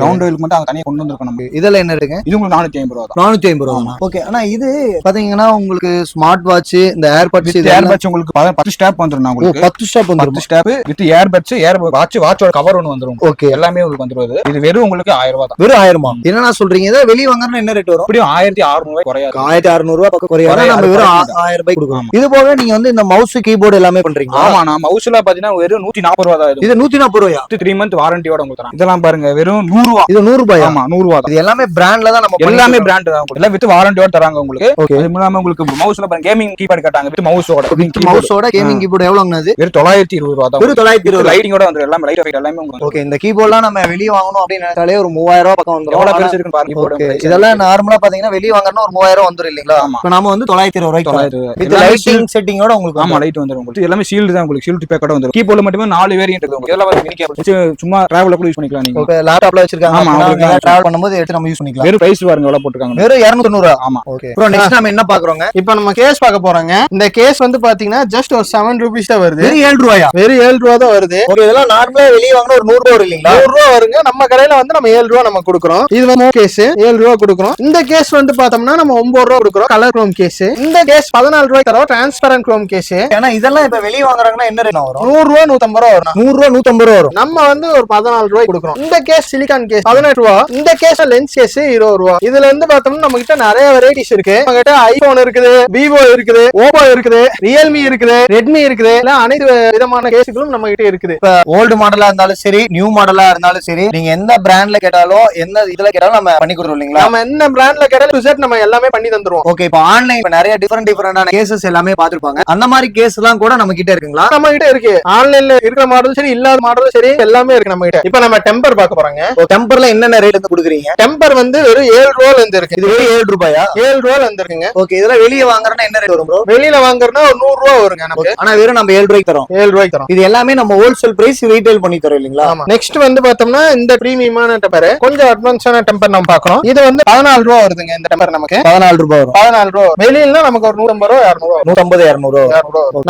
ரவுண்ட் ஏலுக்கு மட்டும் அவங்க தனியா கொண்டு வந்திருக்கோம் நம்ம. இதெல்லாம் என்ன இருக்குங்க இது உங்களுக்கு நானூத்தி ஐம்பது ரூபா நானூத்தி ஐம்பது ரூபா. ஓகே ஆனா இது பாத்தீங்கன்னா உங்களுக்கு ஸ்மார்ட் வாட்ச் இந்த ஏர்பட்ஸ் வித் ஏர் பட்ஸ் உங்களுக்கு பத- பத்து ஸ்டாப் வந்துரும் ஓ உங்களுக்கு. பத்து ஸ்டாப் வந்துரும்? பத்து ஸ்டாப் வித் ஏர் பட்ஸ் ஏர் வாட்ச் வாட்சோட கவர் ஒன்று வந்துரும். ஓகே எல்லாமே உங்களுக்கு வந்துருவது இது. வெறும் உங்களுக்கு ஆயிரம் ரூபாய் வெறும் ஆயிரமா? என்னன்னா சொல்றீங்க? இதை வெளிய வாங்குறதுனா என்ன ரேட் வரும்? அப்படியும் ஆயிரத்தி அறுநூறு குறையாது. ஆயிரத்தி அறுநூறு ரூபாய் பக்கம் குறையாது. நம்ம வெறும் ஆயிரம் ரூபாய் கொடுக்கணும். இது போக நீங்க வந்து இந்த மவுஸ் கீபோர்டு எல்லாமே பண்றீங்களா? ஆமா நான் மவுஸ்ல பாத்தீங்கன்னா வெறும் நூத்தி நாற்பது ரூபா தான் இது இது நூத்தி நாற்பது ரூபாயா? த்ரீ மந்த் வாரண்டியோட உங்களுக்கு இதெல்லாம் பாருங்க. வெறும் நூறு ரூபா. இது நூறு ரூபாயா? ஆமா நூறு ரூபா இது எல்லாமே பிராண்ட்ல தான் நம்ம எல்லாமே பிராண்ட் தான். எல்லாம் வித் வாரண்டியோட தராங்க உங்களுக்கு. ஓகே அது இல்லாம உங்களுக்கு மவுஸ்ல பாருங்க கேமிங் கீபேட் கேட்டாங்க. வித் மவுஸோட. மவுஸோட கேமிங் கீபோர்டு எவ்வளவுங்க அது? வெறும் தொள்ளாயிரத்தி இருபது ரூபா தான். வெறும் தொள்ளாயிரத்தி இருபது லைட்டிங்கோட வந்து எல்லாமே லைட் எஃபெக்ட் எல்லாமே உங்களுக்கு ஓகே இந்த கீபோர்ட்லாம் நம்ம வெளிய வாங்கணும் அப்படின்னு நினைச்சாலே ஒரு மூவாயிரம் ரூபாய் பக்கம் வந்துரும். எவ்வளவு ஆனா- பெருசு பாருங்க ஓகே keyboard. இதெல்லாம் நார்மலா பாத்தீங்கன்னா வெளிய வாங்கணும்னா ஒரு மூவாயிரம் வந்துரும் இல்லீங்களா? ஆமா. இப்போ நாம வந்து தொள்ளாயிரத்தி இருபது ரூபாய்க்கு தொள்ளாயிரத்து வித் லைட்டிங் செட்டிங்கோட உங்களுக்கு ஆமா லைட் வந்துரும் உங்களுக்கு. எல்லாமே ஷீல்டு தான் உங்களுக்கு. ஷீல்டு பேக்கோட வந்துரும். கீபோர்ட்ல மட்டுமே நாலு வேரியன்ட் இருக்கு உங்களுக்கு. இதெல்லாம் வந்து மினி கேபிள் சும்மா டிராவல்ல கூட யூஸ் பண்ணிக்கலாம் நீங்க. இப்போ லேப்டாப்ல வச்சிருக்காங்க. ஆமா, அப்படின்னா டிராவல் பண்ணும்போது எடுத்து நம்ம யூஸ் பண்ணிக்கலாம். வெறும் பிரைஸ் பாருங்க எவ்வளவு போட்டுருக்காங்க வெறும் இருநூத்தி தொண்ணூறு ஆமா. ஓகே ப்ரோ நெக்ஸ்ட் நம்ம என்ன பாக்குறோங்க? இப்போ நம்ம கேஸ் பார்க்க போறோங்க. இந்த கேஸ் வந்து பாத்தீங்கன்னா ஜஸ்ட் ஒரு செவன் ருபீஸ் தான் வருது. வெறும் ஏழு ரூபாயா? வெறும் ஏழு ரூபா தான் வருது. ஓகே இதெல்லாம் நார்மலா வெளிய வாங்கினா ஒரு நூறு ரூபா வரும் இல்லீங்களா? நூறு ரூபா வருங்க. நம்ம கடையில வந்து நம்ம ஏழு ரூபா நம்ம கொடுக்குறோம். இது வந்து கேஸ் ஏழு ரூபா கொடுக்குறோம். இந்த கேஸ் வந்து பார்த்தோம்னா நம்ம ஒன்பது ரூபா கொடுக்குறோம். கலர் குரோம் கேஸ் இந்த கேஸ் பதினாலு ரூபாய் தரோம் டிரான்ஸ்பரண்ட் குரோம் கேஸ் ஏன்னா இதெல்லாம் இப்ப வெளிய வாங்குறாங்கன்னா என்ன ரேட் வரும்? நூறு ரூபா நூத்தம்பது ரூபா வரும். நூறு ரூபா நூத்தம்பது ரூபா வரும். நம்ம வந்து ஒரு பதினாலு ரூபாய் கொடுக்குறோம். இந்த கேஸ் சிலிகான் கேஸ் பதினெட்டு ரூபா. இந்த கேஸ் லென்ஸ் கேஸ் இருபது ரூபா. இதுல இருந்து பார்த்தோம்னா நம்ம கிட்ட நிறைய வெரைட்டிஸ் இருக்கு. நம்ம கிட்ட ஐபோன் இருக்குது விவோ இருக்குது ஓப்போ இருக்குது ரியல்மி இருக்குது ரெட்மி இருக்குது. அனைத்து விதமான கேஸுகளும் நம்ம கிட்ட இருக்குது. இப்ப ஓல்டு மாடலா இருந்தாலும் சரி நியூ மாடலா இருந்தாலும் சரி நீங்க எந்த பிராண்ட்ல கேட்டாலும் என்ன இதுல கேட்டாலும் நம்ம பண்ணி கொடுத்துருவோம் இல்லீங்களா? நம்ம என்ன பிராண்ட்ல கேட்டாலும் ரிசல்ட் நம்ம எல்லாமே பண்ணி தந்துருவோம். ஓகே இப்போ ஆன்லைன் இப்ப நிறைய டிஃபரெண்ட் டிஃபரெண்டான கேசஸ் எல்லாமே பாத்துருப்பாங்க அந்த மாதிரி கேஸ் எல்லாம் கூட நம்ம கிட்ட இருக்குங்களா? நம்ம கிட்ட இருக்கு. ஆன்லைன்ல இருக்கிற மாடலும் சரி இல்லாத மாடலும் சரி எல்லாமே இருக்கு நம்ம கிட்ட. இப்ப நம்ம டெம்பர் பார்க்க போறாங்க. டெம்பர்ல என்னென்ன ரேட் வந்து கொடுக்குறீங்க? டெம்பர் வந்து வெறும் ஏழு ரூபால இருந்து இருக்கு. இது வெறும் ஏழு ரூபாயா? ஏழு ரூபால இருந்து இருக்குங்க. ஓகே இதெல்லாம் வெளியே வாங்குறேன்னா என்ன ரேட் வரும் ப்ரோ வெளியில வாங்குறதுனா ஒரு நூறு ரூபா வருங்க நமக்கு. ஆனா வெறும் நம்ம ஏழு ரூபாய்க்கு தரோம். ஏழு ரூபாய்க்கு தரோம். இது எல்லாமே நம்ம ஹோல்சேல் பிரைஸ் ரீட்டைல் பண்ணி தரோம் இல்லீங்களா? நெக்ஸ்ட் வந்து பார்த்தோம்னா இந்த பிரீமியமான டெம்பர் கொஞ்சம் அட்வான்ஸான டெம்பர் நம்ம பாக்குறோம் இது வந்து பதினாலு ரூபா வருதுங்க இந்த டெம்பர் நமக்கு. பதினாலு ரூபாய் வரும். பதினாலு ரூபா வெளியில நமக்கு ஒரு நூத்தம்பது ரூபா இரநூறு ரூபா நூத்தம்பது இரநூறு.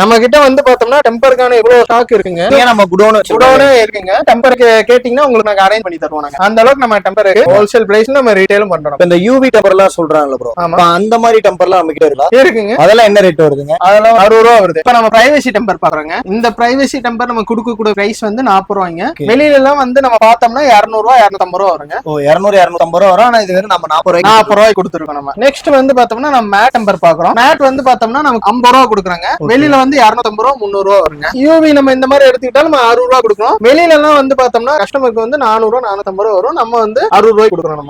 நம்ம கிட்ட வந்து பார்த்தோம்னா டெம்பருக்கான இவ்வளவு ஸ்டாக் இருக்குங்க. ஏன் நம்ம குடோன் குடோனே இருக்குங்க. டெம்பருக்கு கேட்டீங்கன்னா உங்களுக்கு நாங்க அரேஞ்ச் பண்ணி தருவோம் நாங்க. அந்த அளவுக்கு நம்ம டெம்பர் ஹோல்சேல் பிரைஸ்ல நம்ம ரீட்டைலும் பண்றோம். இந்த யூவி டெம்பர் எல்லாம் சொல்றாங்கல்ல ப்ரோ. அந்த மாதிரி டெம்பர்லாம் நம்ம கிட்ட இருக்கா? இருக்குங்க. அதெல்லாம் என்ன ரேட் வருதுங்க? அதெல்லாம் அறுபது ரூபா வருது. இப்ப நம்ம பிரைவசி டெம்பர் பாக்குறோங்க இந்த பிரைவசி டெம்பர் நம்ம கொடுக்கக்கூடிய பிரைஸ் வந்து நாற்பது ரூபாய்ங்க. வெளியில எல்லாம் வந்து நம்ம பார்த்தோம்னா இருநூறு ரூபா இருநூத்தம்பது ரூபா வருங்க. ஓ இரநூறு இரநூத்தம்பது ரூபா வரும். ஆனா இது வெறும் நம்ம நாற்பது ரூபாய்க்கு நாற்பது ரூபாய்க்கு கொடுத்துருக்கோம் நம்ம. நெக்ஸ்ட் வந்து பார்த்தோம்னா நம்ம மேட் டெம்பர் பாக்குறோம் மேட் வந்து பார்த்தோம்னா நமக்கு ஐம்பது ரூபா கொடுக்குறாங்க. வெளியில வந்து இருநூத்தம்பது ரூபா முந்நூறு ரூபா வருங்க. யூவி நம்ம இந்த மாதிரி எடுத்துக்கிட்டாலும் நம்ம அறுபது ரூபா கொடுக்குறோம் வெளியில எல்லாம் வந்து பார்த்தோம்னா கஸ்டமருக்கு வந்து நானூறு ரூபா நானூத்தம்பது ரூபா வரும். நம்ம வந்து அறுபது ரூபாய்க்கு கொடுக்குறோம் நம்ம.